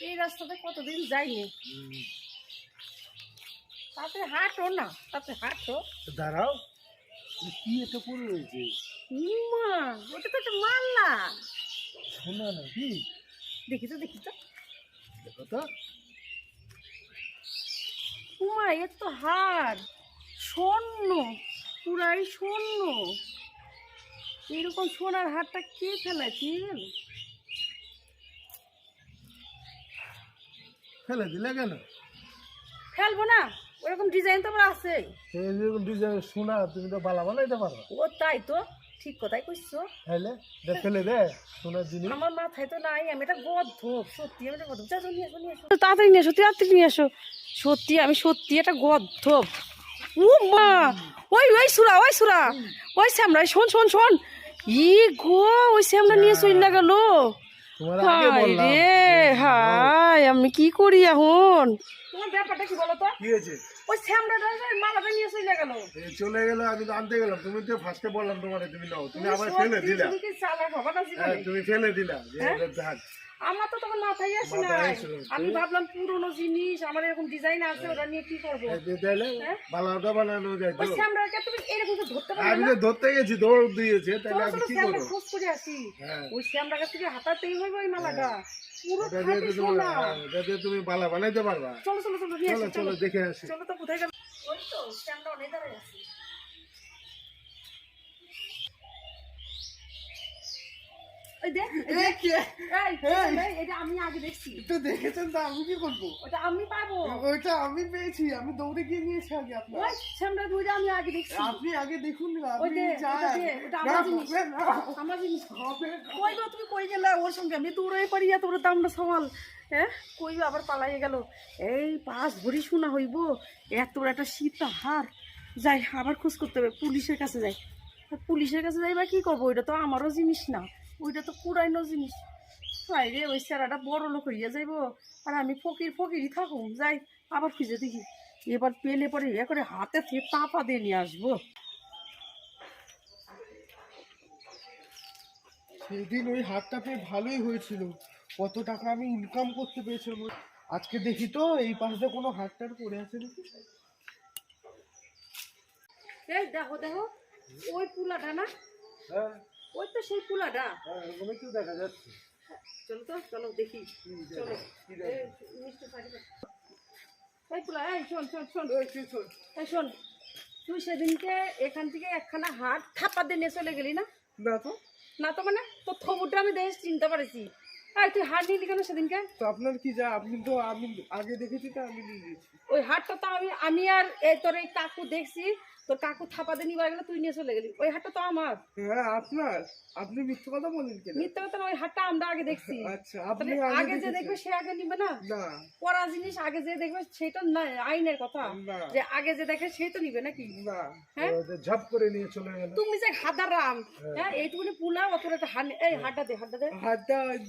রাস্তাতে কতদিন যাইনি? তাতে হাঁটো না তাতে হাঁটো। দাঁড়াও কি এটা পড়ে রয়েছে? মা ওটা তো একটা মাল্লা। শোনা নাকি? দেখি তো দেখি তো। দেখো তো। উমা এ তো হার। স্বর্ণ পুরাই স্বর্ণ। এরকম সোনার হারটা কে ফেলেছে ফেলে দিলে কেন? ফেলব না ওরকম ডিজাইন তো আমার আছে এইরকম ডিজাইন শোনা তুমি তো বালা বানাইতে পারো ও তাই তো ঠিক কথাই কইছো। তাইলে এটা ফেলে দে সোনার জিনিস। আমার মাথায় তো নাই আমি এটা গদ্ধ সত্যি আমি এটা গদ্ধ যা নিয়ে এসো নিয়ে এসো তাড়াতাড়ি নিয়ে এসো তাড়াতাড়ি নিয়ে এসো সত্যি আমি সত্যি এটা গদ্ধ ও মা ওই ওই সুরা ওই সুরা। ওই শ্যামরা শোন শোন শোন। ই গো ওই শ্যামরা নিয়ে চলে গেল। হায় হায় আমি কি করি এখন? তোমার ব্যাপারটা কি বলো তো? কি হয়েছে? ওই শ্যামরাটা মালাটা নিয়ে চলে গেল। চলে গেল আমি তো আনতে গেলাম। তুমি তো ফার্স্টে বললাম তোমার তুমি নাও। তুমি আবার ফেলে দিলা। তুমি? হ্যাঁ তুমি ফেলে দিলা। যে হ্যাঁ? থাক আমার তো তখন মাথায় আসে না। আমি ভাবলাম পুরোনো জিনিস আমার এরকম ডিজাইন আছে ওটা নিয়ে কি করব? হ্যাঁ? বানানো যায় তুমি এরকম তো ধরতে পারবে আমি তো ধরতে গেছি দৌড় দিয়েছে তাহলে আমি কি শ্যামরা খোঁজ করে আসি। হ্যাঁ। ওই কাছ থেকে হাতাতেই হইবে ওই মালাটা। তুমি। হ্যাঁ, তুমি বালা বানাইতে পারবা। চলো চলো চলো চলো চলো চলো। দেখে আসি। চলো তো কোথায় গেল? ওই তো শ্যামরা অনেক দাঁড়ায় আছে ওই দেখ এই দেখ। এই, এই, এটা আমি আগে দেখছি। তো দেখেছেন তো আমি কি করব? ওটা আমি পাবো। ওইটা আমি পেয়েছি আমি দৌড়ে গিয়ে নিয়েছি আগে আপনার। দুইটা আমি আগে দেখছি। আপনি আগে দেখুন না আপনি আমার জিনিস। কই গো তুমি? কই গেলা ওর সঙ্গে? আমি দামটা সমাল। হ্যাঁ আবার পালাইয়ে গেল? এই পাঁচ ভরি শোনা হইব। এত একটা সীতা হার যাই আবার খোঁজ করতে হবে। পুলিশের কাছে যাই। পুলিশের কাছে যাই বা কি করব? ওইটা তো আমারও জিনিস না। ওইটা তো পুরাইনো জিনিস। রে ওই স্যারাটা বড় লোক হইয়া যাইব। আর আমি ফকির ফকিরই থাকুম। যাই আবার খুঁজে দেখি। এবার পেলে পরে এ করে হাতে থেকে তাপা দিয়ে নিয়ে আসব। সেদিন ওই হাতটা পেয়ে ভালোই হয়েছিল। কত টাকা আমি ইনকাম করতে পেরেছিলাম। আজকে দেখি তো এই পাশে কোনো হাতটার পড়ে আছে নাকি? এই দেখো দেখো ওই পুলাটা না? হ্যাঁ। ওই তো সেই পুলাটা হ্যাঁ তো দেখা যাচ্ছে। চলো তো চলো দেখি। চলো। এই, এই শোন শোন শোন। এই শোন? তুই সেদিনকে এখান থেকে একখানা হাট থাপা দিয়ে নিয়ে চলে গেলি না? না তো। না তো মানে তোর আমি দেশ চিনতে পারিছি। এই তুই হাট নিলি কেন সেদিনকে? তো আপনার কি যা আপনি তো আমি আগে দেখেছি তো আমি নিয়ে ওই হাটটা তো আমি আমি আর এই তোর এই কাকু দেখছি তোর কাকু থাপা দিয়ে নিবার গেলে তুই নিয়ে চলে গেলি। ওই হাটটা তো আমার। হ্যাঁ আপনার? আপনি মিথ্যে কথা বলেন কেন? মিথ্যে কথা ওই হাটটা আমরা আগে দেখছি। আচ্ছা আপনি আগে যে। দেখবে সে আগে নিবে না? না। জিনিস আগে যে দেখবে সেটা না আইনের কথা। যে আগে যে দেখে সেই তো নিবে নাকি? না। হ্যাঁ? ঝাপ করে নিয়ে চলে গেল। তুমি যে হাদারাম হ্যাঁ। এইটুকুনি পুলা অত একটা হান এই হাড্ডা দে হাড্ডা দে।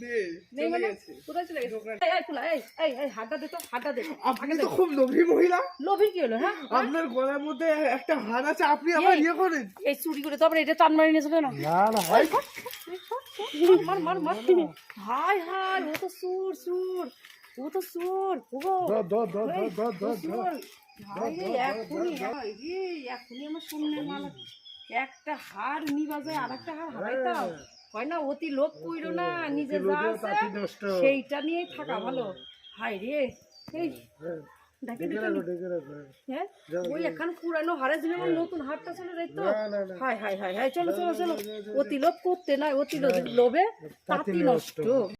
দে নেই মানে? কোথায় চলে গেছে? এই, এই পুলা এই এই এই দে তো দে। আপনি তো খুব লোভী মহিলা। লোভি কি হলো হ্যাঁ? আপনার গলার মধ্যে একটা আছে আপনি আবার ইয়ে করেন। এই চুরি করে তো আবার এটা টান মারি নিয়ে চলে না না না মার মার মার। হাই হাই ও তো সুর সুর ও তো সুর ধর সুর। ধর এখনই হাই রে, এখনই আমার সামনে মালা একটা হার নিবা যায় আর একটা হার হারাইতাম হয় না অতি লোভ কইরো না নিজে যা আছে সেইটা নিয়েই থাকা ভালো। হাই রে এই। হ্যাঁ, হ্যাঁ ওই এখন পুরানো হারে দিলে নতুন হারটা চলে যাই তো না না না। হাই হাই হাই হাই চলো চলো চলো। অতি লোভ করতে নাই অতি লোভে তাঁতি নষ্ট।